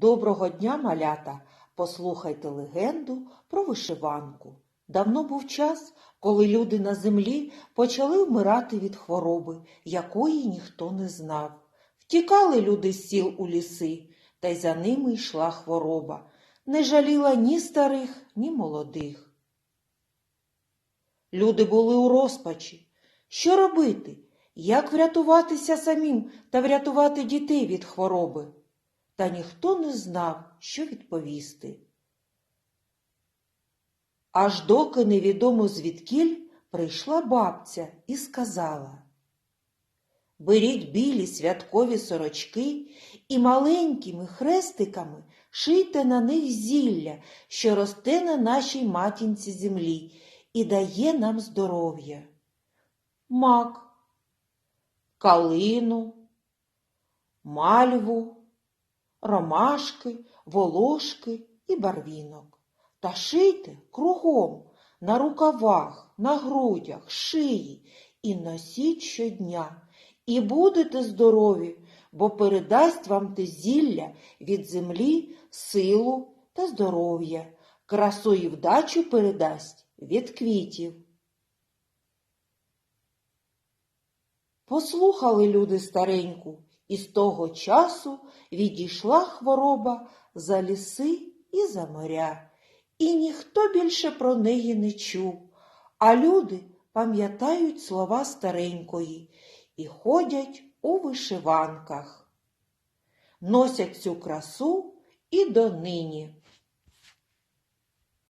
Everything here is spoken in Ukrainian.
Доброго дня, малята! Послухайте легенду про вишиванку. Давно був час, коли люди на землі почали вмирати від хвороби, якої ніхто не знав. Втікали люди з сіл у ліси, та й за ними йшла хвороба. Не жаліла ні старих, ні молодих. Люди були у розпачі. Що робити? Як врятуватися самим та врятувати дітей від хвороби? Та ніхто не знав, що відповісти. Аж доки невідомо звідкіль прийшла бабця і сказала Беріть білі святкові сорочки і маленькими хрестиками шийте на них зілля, що росте на нашій матінці землі і дає нам здоров'я. Мак, калину, мальву, ромашки, волошки і барвінок. Та шийте кругом, на рукавах, на грудях, шиї і носіть щодня. І будете здорові, бо передасть вам те зілля від землі силу та здоров'я, красу і вдачу передасть від квітів. Послухали люди стареньку, і з того часу відійшла хвороба за ліси і за моря, і ніхто більше про неї не чув, а люди пам'ятають слова старенької і ходять у вишиванках. Носять цю красу і донині.